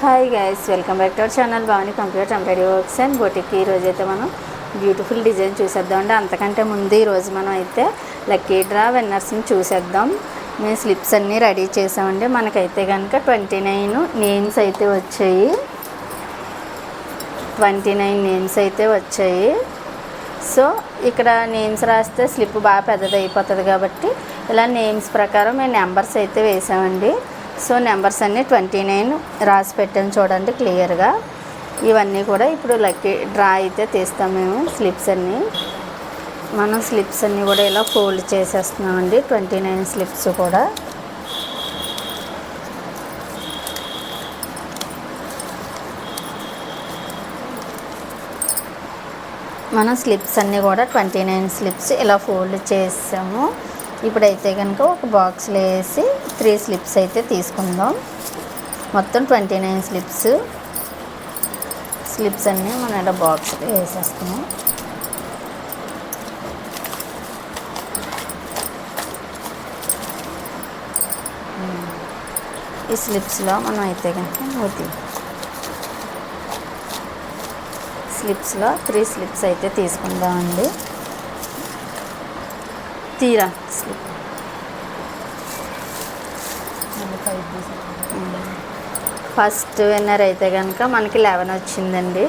Hi guys welcome back to our channel Bhavani computer temporary works and boutique ఈ రోజు అయితే మనం beautiful design చూసేద్దాం అంతకంటే ముందు ఈరోజు మనం అయితే లక్కీ డ్రా విన్నర్స్ని చూసేద్దాం. మేము స్లిప్స్ అన్నీ రెడీ చేసామండి. మనకైతే కనుక ట్వంటీ నైన్ నేమ్స్ అయితే వచ్చాయి. ట్వంటీ నైన్ నేమ్స్ అయితే వచ్చాయి. సో ఇక్కడ నేమ్స్ రాస్తే స్లిప్ బాగా పెద్దది అయిపోతుంది కాబట్టి ఇలా నేమ్స్ ప్రకారం మేము నెంబర్స్ అయితే వేసామండి. సో నెంబర్స్ అన్నీ ట్వంటీ నైన్ రాసి పెట్టాను చూడండి క్లియర్గా. ఇవన్నీ కూడా ఇప్పుడు లక్కీ డ్రా అయితే తీస్తాం మేము స్లిప్స్ అన్నీ. మనం స్లిప్స్ అన్నీ కూడా ఇలా ఫోల్డ్ చేసేస్తున్నామండి ట్వంటీ నైన్ స్లిప్స్ కూడా. మనం స్లిప్స్ అన్నీ కూడా ట్వంటీ నైన్ స్లిప్స్ ఇలా ఫోల్డ్ చేసాము. ఇప్పుడైతే కనుక ఒక బాక్స్లో వేసి త్రీ స్లిప్స్ అయితే తీసుకుందాం. మొత్తం ట్వంటీ నైన్ స్లిప్స్. స్లిప్స్ అన్నీ మనం ఇలా బాక్స్లో వేసేస్తున్నాం. ఈ స్లిప్స్లో మనం అయితే కనుక మూతి. స్లిప్స్లో త్రీ స్లిప్స్ అయితే తీసుకుందామండి. తీరా. స్లిప్ ఫస్ట్ విన్నర్ అయితే కనుక మనకి లెవెన్ వచ్చిందండి.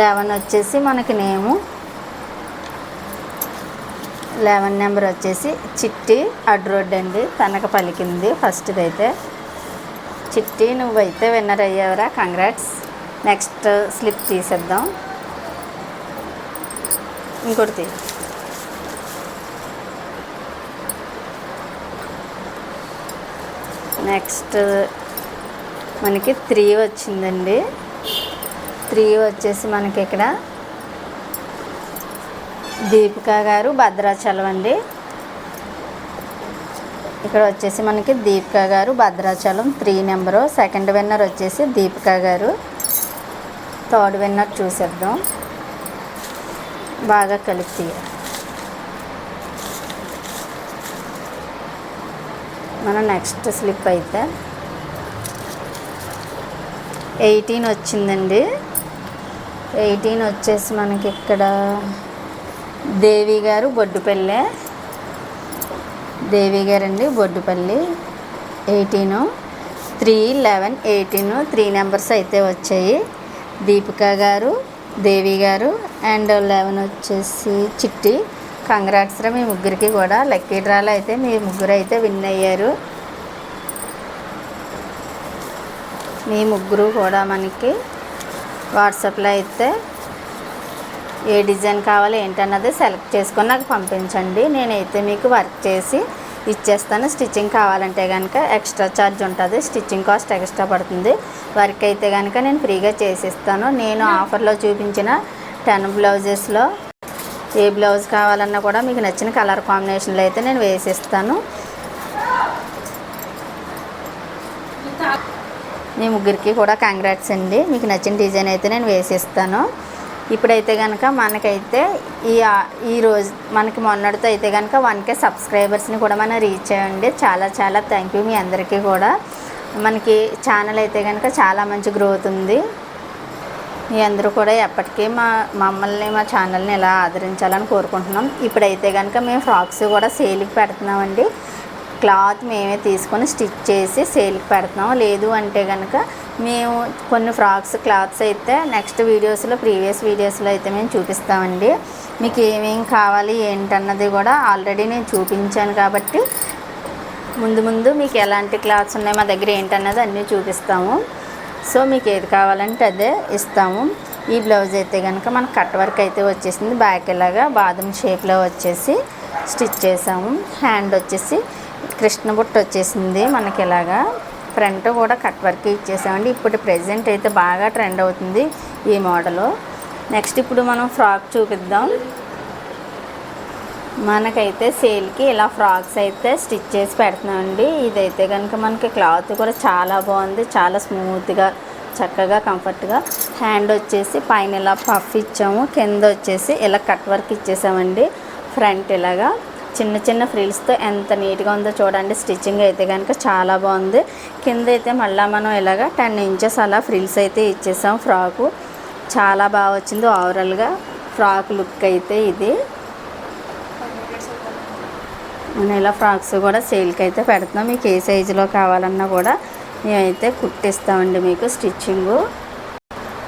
లెవెన్ వచ్చేసి మనకి నేము. లెవెన్ నెంబర్ వచ్చేసి చిట్టి అడ్ రోడ్ అండి. తనకు పలికింది ఫస్ట్ది అయితే చిట్టి నువ్వైతే విన్నర్ అయ్యావురా. కంగ్రాట్స్ నెక్స్ట్ స్లిప్ తీసేద్దాం. ఇంకోటి నెక్స్ట్ మనకి త్రీ వచ్చిందండి. త్రీ వచ్చేసి మనకి ఇక్కడ దీపిక గారు భద్రాచలం అండి. ఇక్కడ వచ్చేసి మనకి దీపిక గారు Bhadrachalam three number. Second winner వచ్చేసి దీపిక గారు. థర్డ్ విన్నర్ చూసేద్దాం. బాగా కలిపి తీయాలి. మన నెక్స్ట్ స్లిప్ అయితే. ఎయిటీన్ వచ్చిందండి. ఎయిటీన్ వచ్చేసి మనకి ఇక్కడ దేవి గారు బొడ్డుపల్లె. దేవి గారండి Boddupalli. Eighteen three eleven eighteen three numbers అయితే వచ్చాయి. దీపిక గారు దేవి గారు అండ్ లెవెన్ వచ్చేసి చిట్టి. కంగ్రాట్స్ రా మీ ముగ్గురికి కూడా. లక్కీ డ్రాలో అయితే మీ ముగ్గురు అయితే విన్ అయ్యారు. మీ ముగ్గురు కూడా మనకి వాట్సాప్లో అయితే ఏ డిజైన్ కావాలో ఏంటన్నది సెలెక్ట్ చేసుకొని నాకు పంపించండి. నేనైతే మీకు వర్క్ చేసి ఇచ్చేస్తాను. స్టిచ్చింగ్ కావాలంటే కనుక ఎక్స్ట్రా ఛార్జ్ ఉంటుంది. స్టిచ్చింగ్ కాస్ట్ ఎక్స్ట్రా పడుతుంది. వర్క్ అయితే కనుక నేను ఫ్రీగా చేసిస్తాను. నేను ఆఫర్లో చూపించిన టెన్ బ్లౌజెస్లో ఏ బ్లౌజ్ కావాలన్నా కూడా మీకు నచ్చిన కలర్ కాంబినేషన్లో అయితే నేను వేసిస్తాను. మీ ముగ్గురికి కూడా కంగ్రాట్స్ అండి. మీకు నచ్చిన డిజైన్ అయితే నేను వేసిస్తాను. ఇప్పుడైతే కనుక మనకైతే ఈ ఈ రోజు మనకి మొన్నటితో అయితే కనుక వన్ కే సబ్స్క్రైబర్స్ని కూడా మనం రీచ్ అయ్యండి చాలా చాలా థ్యాంక్ యూ మీ అందరికీ కూడా. మనకి ఛానల్ అయితే కనుక చాలా మంచి గ్రోత్ ఉంది. మీ అందరూ కూడా ఎప్పటికీ మా మమ్మల్ని మా ఛానల్ని ఇలా ఆదరించాలని కోరుకుంటున్నాం. ఇప్పుడైతే కనుక మేము ఫ్రాక్స్ కూడా సేల్కి పెడుతున్నామండి. క్లాత్ మేమే తీసుకొని స్టిచ్ చేసి సేల్కి పెడుతున్నాం. లేదు అంటే కనుక మేము కొన్ని ఫ్రాక్స్ క్లాత్స్ అయితే నెక్స్ట్ వీడియోస్లో ప్రీవియస్ వీడియోస్లో అయితే మేము చూపిస్తామండి. మీకు ఏమేం కావాలి ఏంటన్నది కూడా ఆల్రెడీ నేను చూపించాను కాబట్టి ముందు ముందు మీకు ఎలాంటి క్లాత్స్ ఉన్నాయి మా దగ్గర ఏంటన్నది అన్నీ చూపిస్తాము. సో మీకు ఏది కావాలంటే అదే ఇస్తాము. ఈ బ్లౌజ్ అయితే కనుక మనకు కట్ వర్క్ అయితే వచ్చేసింది. బ్యాక్ ఇలాగా బాదం షేప్లో వచ్చేసి స్టిచ్ చేసాము. హ్యాండ్ వచ్చేసి కృష్ణ బుట్ట వచ్చేసింది మనకి ఇలాగా. ఫ్రంట్ కూడా కట్ వర్క్ ఇచ్చేసామండి. ఇప్పుడు ప్రజెంట్ అయితే బాగా ట్రెండ్ అవుతుంది ఈ మోడలు. నెక్స్ట్ ఇప్పుడు మనం ఫ్రాక్ చూపిద్దాం. మనకైతే సేల్కి ఇలా ఫ్రాక్స్ అయితే స్టిచ్ చేసి పెడుతున్నామండి. ఇదైతే కనుక మనకి క్లాత్ కూడా చాలా బాగుంది. చాలా స్మూత్గా చక్కగా కంఫర్ట్గా హ్యాండ్ వచ్చేసి పైన ఇలా పఫ్ ఇచ్చాము. కింద వచ్చేసి ఇలా కట్ వర్క్ ఇచ్చేసామండి. ఫ్రంట్ ఇలాగా చిన్న చిన్న ఫ్రిల్స్తో ఎంత నీట్గా ఉందో చూడండి. స్టిచ్చింగ్ అయితే కనుక చాలా బాగుంది. కింద అయితే మళ్ళీ మనం ఇలాగ టెన్ ఇంచెస్ అలా ఫ్రిల్స్ అయితే ఇచ్చేసాం ఫ్రాకు. చాలా బాగా వచ్చింది. ఓవరాల్గా ఫ్రాక్ లుక్ అయితే ఇది. మనం ఇలా ఫ్రాక్స్ కూడా సేల్కి అయితే పెడుతున్నాం. మీకు ఏ సైజులో కావాలన్నా కూడా మేమైతే కుట్టిస్తామండి మీకు స్టిచ్చింగు.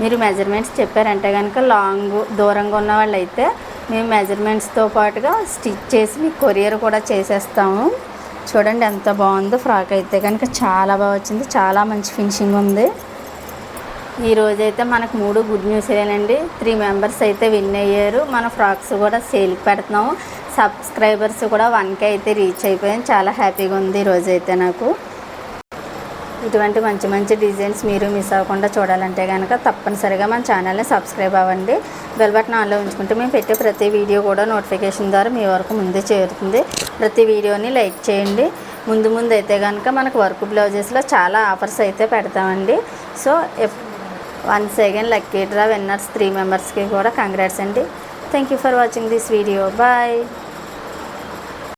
మీరు మెజర్మెంట్స్ చెప్పారంటే కనుక లాంగ్ దూరంగా ఉన్న వాళ్ళు అయితే మేము మెజర్మెంట్స్తో పాటుగా స్టిచ్ చేసి మీకు కొరియర్ కూడా చేసేస్తాము. చూడండి ఎంత బాగుందో ఫ్రాక్ అయితే కనుక చాలా బాగా వచ్చింది. చాలా మంచి ఫినిషింగ్ ఉంది. ఈరోజైతే అయితే మనకు మూడు గుడ్ న్యూస్ ఏనండి. త్రీ మెంబర్స్ అయితే విన్ అయ్యారు. మన ఫ్రాక్స్ కూడా సేల్కి పెడుతున్నాము. సబ్స్క్రైబర్స్ కూడా వన్కే అయితే రీచ్ అయిపోయాను చాలా హ్యాపీగా ఉంది ఈరోజు అయితే నాకు. ఇటువంటి మంచి మంచి డిజైన్స్ మీరు మిస్ అవ్వకుండా చూడాలంటే కనుక తప్పనిసరిగా మన ఛానల్ని సబ్స్క్రైబ్ అవ్వండి. బెల్ బటన్ ఆన్లో ఉంచుకుంటే మేము పెట్టే ప్రతి వీడియో కూడా నోటిఫికేషన్ ద్వారా మీ వరకు ముందే చేరుతుంది. ప్రతి వీడియోని లైక్ చేయండి. ముందు ముందు అయితే కనుక మనకు వర్క్ బ్లౌజెస్లో చాలా ఆఫర్స్ అయితే పెడతామండి. So one second lucky draw winners three మెంబర్స్కి కూడా కంగ్రాట్స్ అండి. Thank you for watching this video. Bye.